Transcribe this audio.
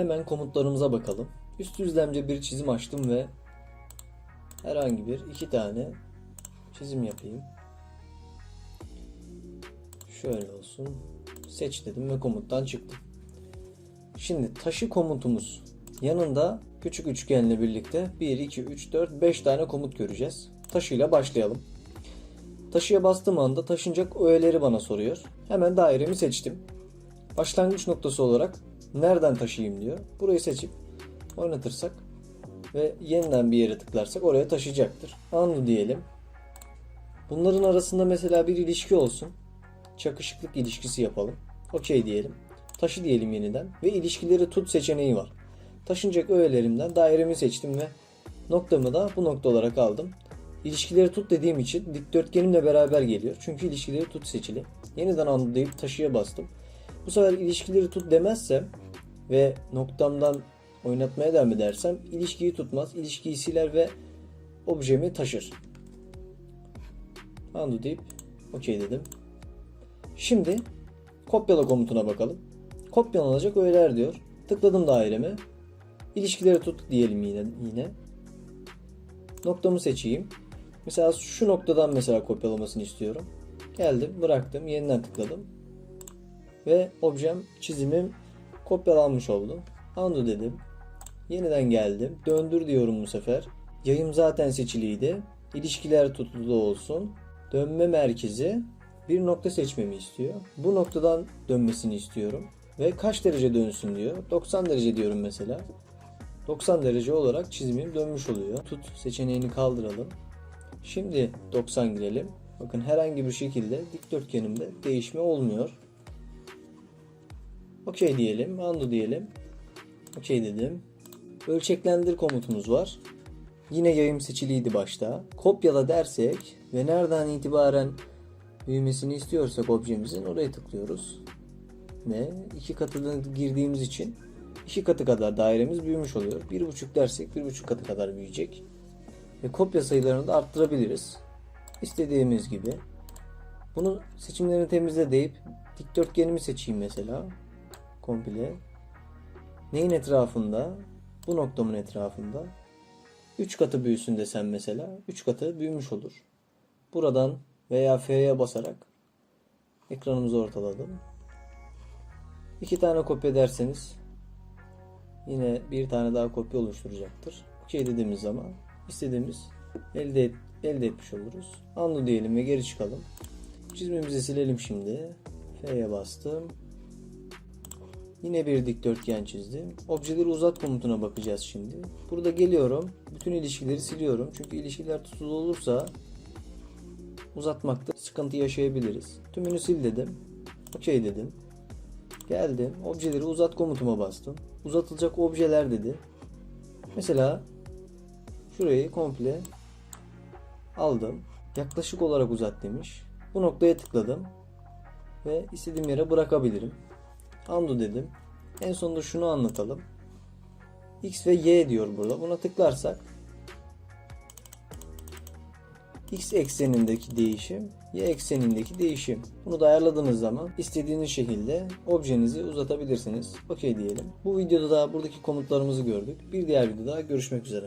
Hemen komutlarımıza bakalım. Üst düzlemce bir çizim açtım ve herhangi bir iki tane çizim yapayım. Şöyle olsun. Seç dedim ve komuttan çıktım. Şimdi taşı komutumuz yanında küçük üçgenle birlikte 1, 2, 3, 4, 5 tane komut göreceğiz. Taşıyla başlayalım. Taşıya bastığım anda taşınacak öğeleri bana soruyor. Hemen dairemi seçtim. Başlangıç noktası olarak nereden taşıyayım diyor. Burayı seçip oynatırsak ve yeniden bir yere tıklarsak oraya taşıyacaktır. Undo diyelim. Bunların arasında mesela bir ilişki olsun. Çakışıklık ilişkisi yapalım. Okey diyelim. Taşı diyelim yeniden ve ilişkileri tut seçeneği var. Taşınacak öğelerimden dairemi seçtim ve noktamı da bu nokta olarak aldım. İlişkileri tut dediğim için dikdörtgenimle beraber geliyor. Çünkü ilişkileri tut seçili. Yeniden undo deyip taşıya bastım. Bu sefer ilişkileri tut demezsem ve noktamdan oynatmaya devam edersem ilişkiyi tutmaz. İlişkiyi siler ve objemi taşır. Undo deyip okey dedim. Şimdi kopyala komutuna bakalım. Kopyalanacak öğeler diyor. Tıkladım daireme. İlişkileri tut diyelim yine yine. Noktamı seçeyim. Mesela şu noktadan mesela kopyalamasını istiyorum. Geldim, bıraktım, yeniden tıkladım. Ve objem, çizimim kopyalanmış oldu. Undo dedim. Yeniden geldim. Döndür diyorum bu sefer. Yayım zaten seçiliydi. İlişkiler tutulu olsun. Dönme merkezi bir nokta seçmemi istiyor. Bu noktadan dönmesini istiyorum. Ve kaç derece dönsün diyor. 90 derece diyorum mesela. 90 derece olarak çizimim dönmüş oluyor. Tut seçeneğini kaldıralım. Şimdi 90 girelim. Bakın herhangi bir şekilde dikdörtgenimde değişme olmuyor. Okey diyelim. Undo diyelim. Okey dedim. Ölçeklendir komutumuz var. Yine yayım seçiliydi başta. Kopyala dersek ve nereden itibaren büyümesini istiyorsak objemizin oraya tıklıyoruz. Ve iki katını girdiğimiz için iki katı kadar dairemiz büyümüş oluyor. Bir buçuk dersek bir buçuk katı kadar büyüyecek. Ve kopya sayılarını da arttırabiliriz. İstediğimiz gibi. Bunu seçimlerini temizle deyip dikdörtgenimi seçeyim mesela. Komple. Neyin etrafında? Bu noktamın etrafında. 3 katı büyüsün desem mesela 3 katı büyümüş olur. Buradan veya F'ye basarak ekranımızı ortaladım. İki tane kopya derseniz yine bir tane daha kopya oluşturacaktır. Okey dediğimiz zaman istediğimiz elde et, elde etmiş oluruz. Undo diyelim ve geri çıkalım. Çizimimizi silelim şimdi. F'ye bastım. Yine bir dikdörtgen çizdim. Objeleri uzat komutuna bakacağız şimdi. Burada geliyorum. Bütün ilişkileri siliyorum. Çünkü ilişkiler tutulu olursa uzatmakta sıkıntı yaşayabiliriz. Tümünü sil dedim. Okey dedim. Geldim. Objeleri uzat komutuma bastım. Uzatılacak objeler dedi. Mesela şurayı komple aldım. Yaklaşık olarak uzat demiş. Bu noktaya tıkladım. Ve istediğim yere bırakabilirim. Undo dedim. En sonunda şunu anlatalım. X ve Y diyor burada. Buna tıklarsak X eksenindeki değişim, Y eksenindeki değişim. Bunu da ayarladığınız zaman istediğiniz şekilde objenizi uzatabilirsiniz. Okey diyelim. Bu videoda da buradaki komutlarımızı gördük. Bir diğer videoda görüşmek üzere.